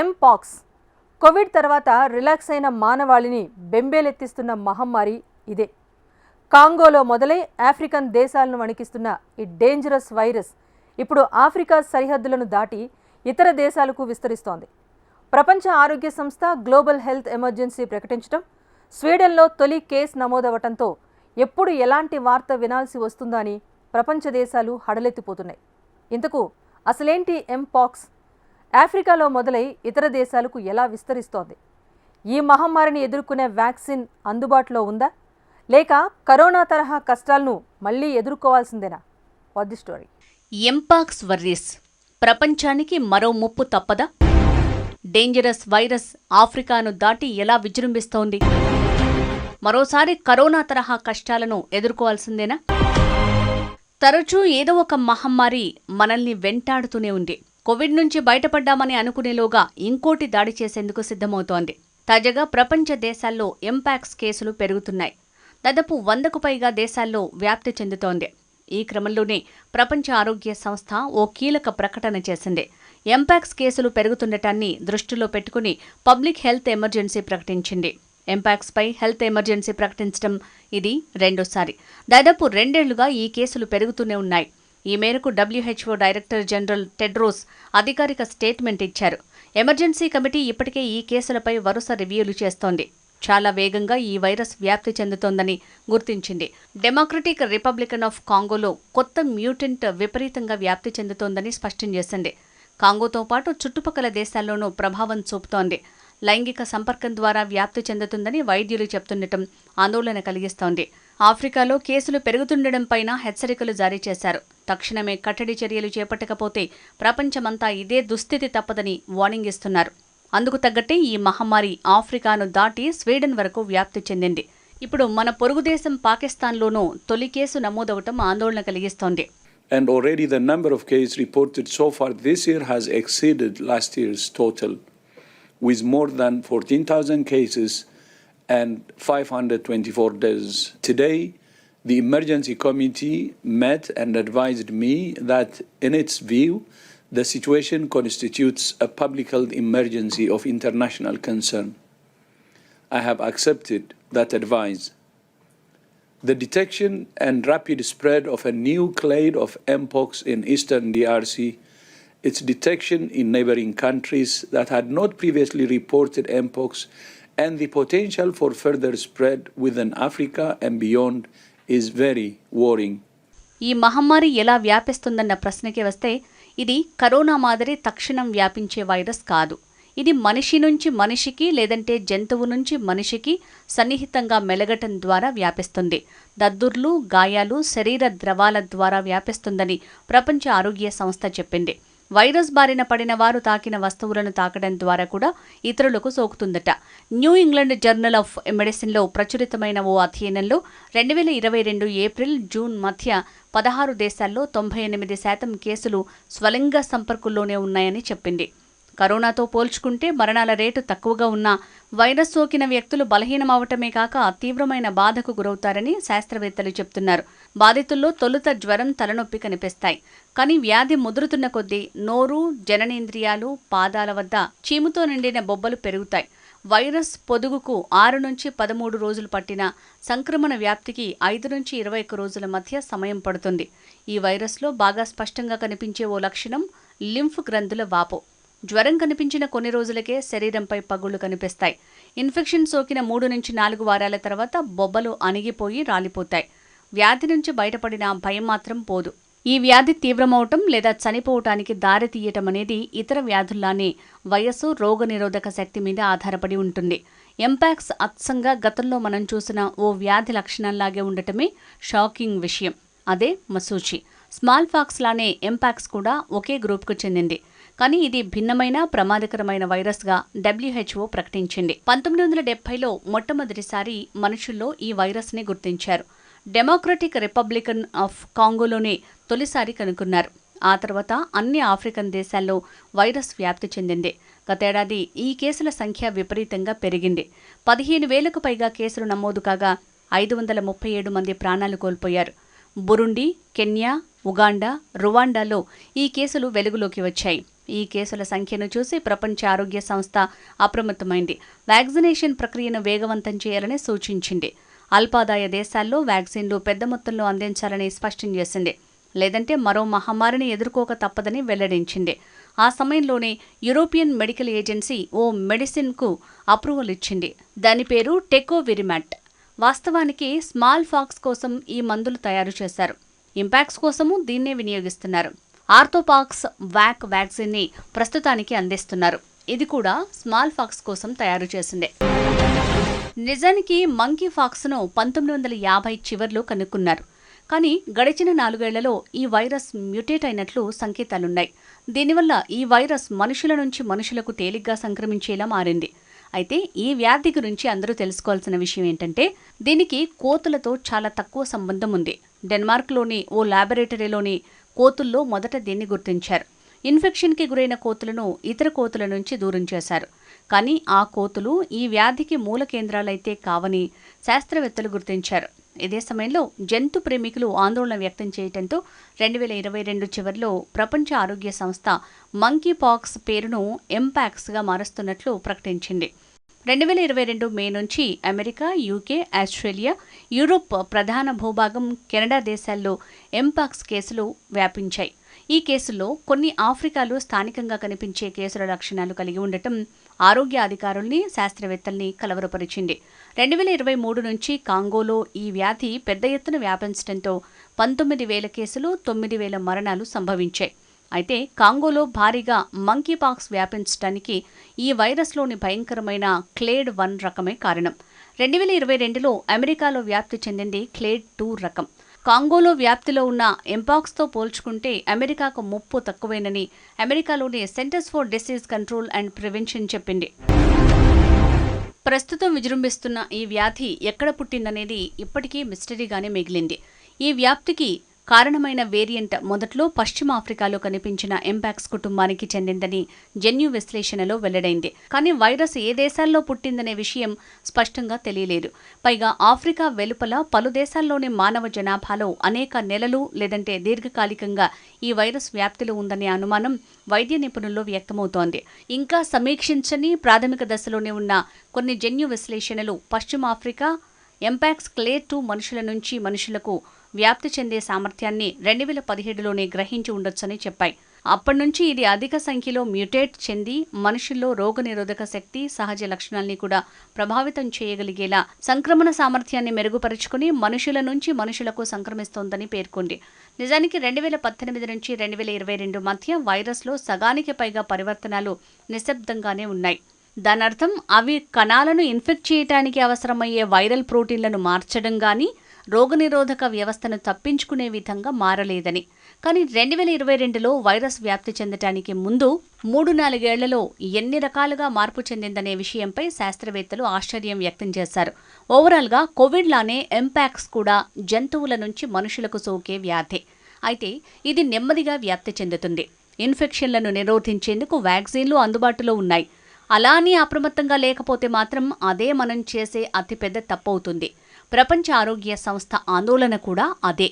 Mpox Covid తర్వాత relax అయిన మానవాళిని బెంబేలెత్తిస్తున్న మహమ్మారి ఇదే. కాంగోలో మొదలై ఆఫ్రికన్ దేశాలను వణికిస్తున్న ఈ డేంజరస్ వైరస్ ఇప్పుడు ఆఫ్రికా సరిహద్దులను దాటి ఇతర దేశాలకు విస్తరిస్తోంది. ప్రపంచ ఆరోగ్య సంస్థ గ్లోబల్ హెల్త్ ఎమర్జెన్సీ ప్రకటించడం స్వీడన్లో తొలి కేసు నమోదవటంతో ఎప్పుడు ఎలాంటి వార్త వినాల్సి వస్తుందా అని ప్రపంచ దేశాలు హడలెత్తిపోతున్నాయి. ఇంతకు అసలేంటి ఎంపాక్స్ ఆఫ్రికాలో మొదలై ఇతర దేశాలకు ఎలా విస్తరిస్తోంది? ఈ మహమ్మారిని ఎదుర్కొనే వ్యాక్సిన్ అందుబాటులో ఉందా? లేక కరోనా తరహా కష్టాలను మళ్ళీ ఎదుర్కోవాల్సిందేనా? What the story? Mpox worries ప్రపంచానికి మరో ముప్పు తప్పదా? డేంజరస్ వైరస్ ఆఫ్రికాను దాటి ఎలా విజృంభిస్తోంది? మరోసారి కరోనా తరహా కష్టాలను ఎదుర్కోవాల్సిందేనా? తరచూ ఏదో ఒక మహమ్మారి మనల్ని వెంటాడుతూనే ఉంది. కోవిడ్ నుంచి బయటపడ్డామని అనుకునేలోగా ఇంకోటి దాడి చేసేందుకు సిద్ధమవుతోంది. తాజాగా ప్రపంచ దేశాల్లో ఎంపాక్స్ కేసులు పెరుగుతున్నాయి. దాదాపు వందకు పైగా దేశాల్లో వ్యాప్తి చెందుతోంది. ఈ క్రమంలోనే ప్రపంచ ఆరోగ్య సంస్థ ఓ కీలక ప్రకటన చేసింది. ఎంపాక్స్ కేసులు పెరుగుతుండటాన్ని దృష్టిలో పెట్టుకుని పబ్లిక్ హెల్త్ ఎమర్జెన్సీ ప్రకటించింది. ఎంపాక్స్పై హెల్త్ ఎమర్జెన్సీ ప్రకటించడం ఇది రెండోసారి. దాదాపు రెండేళ్ళుగా ఈ కేసులు పెరుగుతూనే ఉన్నాయి. ఈ మేరకు డబ్ల్యూహెచ్ఓ డైరెక్టర్ జనరల్ టెడ్రోస్ అధికారిక స్టేట్మెంట్ ఇచ్చారు. ఎమర్జెన్సీ కమిటీ ఇప్పటికే ఈ కేసులపై వరుస రివ్యూలు చేస్తోంది. చాలా వేగంగా ఈ వైరస్ వ్యాప్తి చెందుతోందని గుర్తించింది. డెమోక్రటిక్ రిపబ్లికన్ ఆఫ్ కాంగోలో కొత్త మ్యూటెంట్ విపరీతంగా వ్యాప్తి చెందుతోందని స్పష్టం చేసింది. కాంగోతో పాటు చుట్టుపక్కల దేశాల్లోనూ ప్రభావం చూపుతోంది. లైంగిక సంపర్కం ద్వారా వ్యాప్తి చెందుతుందని వైద్యులు చెప్తుండటం ఆందోళన కలిగిస్తోంది. ఆఫ్రికాలో కేసులు పెరుగుతుండడంపైన హెచ్చరికలు జారీ చేశారు. తక్షణమే కట్టడి చర్యలు చేపట్టకపోతే ప్రపంచమంతా ఇదే దుస్థితి తప్పదని వార్నింగ్ ఇస్తున్నారు. అందుకు తగ్గట్టే ఈ మహమ్మారి ఆఫ్రికాను దాటి స్వీడన్ వరకు వ్యాప్తి చెందింది. ఇప్పుడు మన పొరుగు దేశం పాకిస్తాన్లోనూ తొలి కేసు నమోదవటం ఆందోళన కలిగిస్తోంది. And already the number of cases reported so far this year has exceeded last year's total, with more than 14,000 cases and 524 deaths. Today, the emergency committee met and advised me that, in its view, the situation constitutes a public health emergency of international concern. I have accepted that advice. The detection and rapid spread of a new clade of mpox in eastern DRC, its detection in neighboring countries that had not previously reported mpox, and the potential for further spread within Africa and beyond is very worrying. ఈ మహమ్మారి ఎలా వ్యాపిస్తుందన్న ప్రశ్నకి వస్తే ఇది corona మాదిరి తక్షణం వ్యాపించే virus కాదు. ఇది మనిషి నుంచి మనిషికి లేదంటే జంతువు నుంచి మనిషికి సన్నిహితంగా మెలగటం ద్వారా వ్యాపిస్తుంది. దద్దుర్లు గాయాలు శరీర ద్రవాల ద్వారా వ్యాపిస్తుందని ప్రపంచ ఆరోగ్య సంస్థ చెప్పింది. వైరస్ బారిన పడిన వారు తాకిన వస్తువులను తాకడం ద్వారా కూడా ఇతరులకు సోకుతుందట. న్యూ ఇంగ్లాండ్ జర్నల్ ఆఫ్ మెడిసిన్లో ప్రచురితమైన ఓ అధ్యయనంలో రెండు వేల ఇరవై రెండు ఏప్రిల్ జూన్ మధ్య పదహారు దేశాల్లో తొంభై ఎనిమిది శాతం కేసులు స్వలింగ సంపర్కుల్లోనే ఉన్నాయని చెప్పింది. కరోనాతో పోల్చుకుంటే మరణాల రేటు తక్కువగా ఉన్నా వైరస్ సోకిన వ్యక్తులు బలహీనమవటమే కాక తీవ్రమైన బాధకు గురవుతారని శాస్త్రవేత్తలు చెప్తున్నారు. బాధితుల్లో తొలుత జ్వరం తలనొప్పి కనిపిస్తాయి. కానీ వ్యాధి ముదురుతున్న కొద్దీ నోరు జననేంద్రియాలు పాదాల వద్ద చీముతో నిండిన బొబ్బలు పెరుగుతాయి. వైరస్ పొదుగుకు ఆరు నుంచి పదమూడు రోజులు పట్టిన సంక్రమణ వ్యాప్తికి ఐదు నుంచి ఇరవై ఒక్క రోజుల మధ్య సమయం పడుతుంది. ఈ వైరస్లో బాగా స్పష్టంగా కనిపించే ఓ లక్షణం లింఫ్ గ్రంథుల వాపు. జ్వరం కనిపించిన కొన్ని రోజులకే శరీరంపై పగుళ్ళు కనిపిస్తాయి. ఇన్ఫెక్షన్ సోకిన మూడు నుంచి నాలుగు వారాల తర్వాత బొబ్బలు అణిగిపోయి రాలిపోతాయి. వ్యాధి నుంచి బయటపడిన భయం మాత్రం పోదు. ఈ వ్యాధి తీవ్రమవటం లేదా చనిపోవటానికి దారి తీయటం అనేది ఇతర వ్యాధుల్లానే వయస్సు రోగనిరోధక శక్తి మీద ఆధారపడి ఉంటుంది. ఎంపాక్స్ అత్సంగా గతంలో మనం చూసిన ఓ వ్యాధి లక్షణంలాగే ఉండటమే షాకింగ్ విషయం. అదే మసూచి. స్మాల్ ఫాక్స్ లానే ఎంపాక్స్ కూడా ఒకే గ్రూప్కు చెందింది. కానీ ఇది భిన్నమైన ప్రమాదకరమైన వైరస్గా డబ్ల్యూహెచ్ఓ ప్రకటించింది. పంతొమ్మిది వందల డెబ్బైలో మొట్టమొదటిసారి మనుషుల్లో ఈ వైరస్ని గుర్తించారు. డెమోక్రటిక్ రిపబ్లికన్ ఆఫ్ కాంగోలోనే తొలిసారి కనుగొన్నారు ఆ తర్వాత అన్ని ఆఫ్రికన్ దేశాల్లో వైరస్ వ్యాప్తి చెందింది. గతేడాది ఈ కేసుల సంఖ్య విపరీతంగా పెరిగింది. పదిహేను వేలకు పైగా కేసులు నమోదు కాగా ఐదు వందల ముప్పై ఏడు మంది ప్రాణాలు కోల్పోయారు. బురుండి కెన్యా ఉగాండా రువాండాలో ఈ కేసులు వెలుగులోకి వచ్చాయి. ఈ కేసుల సంఖ్యను చూసి ప్రపంచ ఆరోగ్య సంస్థ అప్రమత్తమైంది. వ్యాక్సినేషన్ ప్రక్రియను వేగవంతం చేయాలని సూచించింది. అల్పాదాయ దేశాల్లో వ్యాక్సిన్లు పెద్ద మొత్తంలో అందించాలని స్పష్టం చేసింది. లేదంటే మరో మహమ్మారిని ఎదుర్కోక తప్పదని వెల్లడించింది. ఆ సమయంలోనే యూరోపియన్ మెడికల్ ఏజెన్సీ ఓ మెడిసిన్కు అప్రూవల్ ఇచ్చింది. దాని పేరు టెకోవిరిమాట్. వాస్తవానికి స్మాల్ ఫాక్స్ కోసం ఈ మందులు తయారు చేశారు. ఇంపాక్స్ కోసము దీన్నే వినియోగిస్తున్నారు. ఆర్థోపాక్స్ వ్యాక్ వ్యాక్సిన్ని ప్రస్తుతానికి అందిస్తున్నారు. ఇది కూడా స్మాల్ ఫాక్స్ కోసం తయారు చేసిందే. నిజానికి మంకీ ఫాక్స్ను పంతొమ్మిది వందల యాభై చివర్లో కనుక్కున్నారు. కానీ గడిచిన నాలుగేళ్ళలో ఈ వైరస్ మ్యూటేట్ అయినట్లు సంకేతాలున్నాయి. దీనివల్ల ఈ వైరస్ మనుషుల నుంచి మనుషులకు తేలిగ్గా సంక్రమించేలా మారింది. అయితే ఈ వ్యాధి గురించి అందరూ తెలుసుకోవాల్సిన విషయం ఏంటంటే దీనికి కోతులతో చాలా తక్కువ సంబంధం ఉంది. డెన్మార్క్లోని ఓ ల్యాబొరేటరీలోని కోతుల్లో మొదట దీన్ని గుర్తించారు. ఇన్ఫెక్షన్కి గురైన కోతులను ఇతర కోతుల నుంచి దూరం చేశారు. కానీ ఆ కోతులు ఈ వ్యాధికి మూల కేంద్రాలైతే కావని శాస్త్రవేత్తలు గుర్తించారు. ఇదే సమయంలో జంతు ప్రేమికులు ఆందోళన వ్యక్తం చేయడంతో రెండు వేల ఇరవై రెండు చివరిలో ప్రపంచ ఆరోగ్య సంస్థ మంకీ పాక్స్ పేరును ఎంపాక్స్గా మారుస్తున్నట్లు ప్రకటించింది. రెండు వేల ఇరవై రెండు మే నుంచి అమెరికా యూకే ఆస్ట్రేలియా యూరోప్ ప్రధాన భూభాగం కెనడా దేశాల్లో ఎంపాక్స్ కేసులు వ్యాపించాయి. ఈ కేసుల్లో కొన్ని ఆఫ్రికాలో స్థానికంగా కనిపించే కేసుల లక్షణాలు కలిగి ఉండటం ఆరోగ్య అధికారుల్ని శాస్త్రవేత్తల్ని కలవరపరిచింది. రెండు వేల ఇరవై మూడు నుంచి కాంగోలో ఈ వ్యాధి పెద్ద ఎత్తున వ్యాపించడంతో పంతొమ్మిది వేల కేసులు తొమ్మిది వేల మరణాలు సంభవించాయి. అయితే కాంగోలో భారీగా మంకీపాక్స్ వ్యాపించడానికి ఈ వైరస్లోని భయంకరమైన క్లేడ్ వన్ రకమే కారణం. రెండు వేల ఇరవై రెండులో అమెరికాలో వ్యాప్తి చెందింది క్లేడ్ టూ రకం. కాంగోలో వ్యాప్తిలో ఉన్న ఎంపాక్స్తో పోల్చుకుంటే అమెరికాకు ముప్పు తక్కువేనని అమెరికాలోని Centers for Disease Control and Prevention చెప్పింది. ప్రస్తుతం విజృంభిస్తున్న ఈ వ్యాధి ఎక్కడ పుట్టిందనేది ఇప్పటికీ మిస్టరీగానే మిగిలింది. ఈ వ్యాప్తికి కారణమైన వేరియంట్ మొదట్లో పశ్చిమ ఆఫ్రికాలో కనిపించిన ఎంపాక్స్ కుటుంబానికి చెందిందని జన్యు విశ్లేషణలో వెల్లడైంది. కానీ వైరస్ ఏ దేశాల్లో పుట్టిందనే విషయం స్పష్టంగా తెలియలేదు. పైగా ఆఫ్రికా వెలుపల పలు దేశాల్లోని మానవ జనాభాలో అనేక నెలలు లేదంటే దీర్ఘకాలికంగా ఈ వైరస్ వ్యాప్తిలో ఉందనే అనుమానం వైద్య నిపుణుల్లో వ్యక్తమవుతోంది. ఇంకా సమీక్షించని ప్రాథమిక దశలోనే ఉన్న కొన్ని జన్యు విశ్లేషణలు పశ్చిమ ఆఫ్రికా ఎంపాక్స్ క్లే టూ మనుషుల నుంచి మనుషులకు వ్యాప్తి చెందే సామర్థ్యాన్ని రెండు వేల పదిహేడులోనే గ్రహించి ఉండొచ్చని చెప్పాయి. అప్పటి నుంచి ఇది అధిక సంఖ్యలో మ్యూటేట్ చెంది మనుషుల్లో రోగనిరోధక శక్తి సహజ లక్షణాల్ని కూడా ప్రభావితం చేయగలిగేలా సంక్రమణ సామర్థ్యాన్ని మెరుగుపరుచుకుని మనుషుల నుంచి మనుషులకు సంక్రమిస్తోందని పేర్కొంది. నిజానికి రెండు వేల పద్దెనిమిది నుంచి రెండు వేల ఇరవై రెండు మధ్య వైరస్లో సగానికి పైగా పరివర్తనాలు నిశ్శబ్దంగానే ఉన్నాయి. దానర్థం అవి కణాలను ఇన్ఫెక్ట్ చేయటానికి అవసరమయ్యే వైరల్ ప్రోటీన్లను మార్చడం కానీ రోగనిరోధక వ్యవస్థను తప్పించుకునే విధంగా మారలేదని. కానీ రెండు వేల ఇరవై రెండులో వైరస్ వ్యాప్తి చెందటానికి ముందు మూడు నాలుగేళ్ళలో ఎన్ని రకాలుగా మార్పు చెందిందనే విషయంపై శాస్త్రవేత్తలు ఆశ్చర్యం వ్యక్తం చేశారు. ఓవరాల్గా కోవిడ్ లానే ఎంపాక్స్ కూడా జంతువుల నుంచి మనుషులకు సోకే వ్యాధి. అయితే ఇది నెమ్మదిగా వ్యాప్తి చెందుతుంది. ఇన్ఫెక్షన్లను నిరోధించేందుకు వ్యాక్సిన్లు అందుబాటులో ఉన్నాయి. అలా అని అప్రమత్తంగా లేకపోతే మాత్రం అదే మనం చేసే అతిపెద్ద తప్పవుతుంది. ప్రపంచ ఆరోగ్య సంస్థ ఆందోళన కూడా అదే.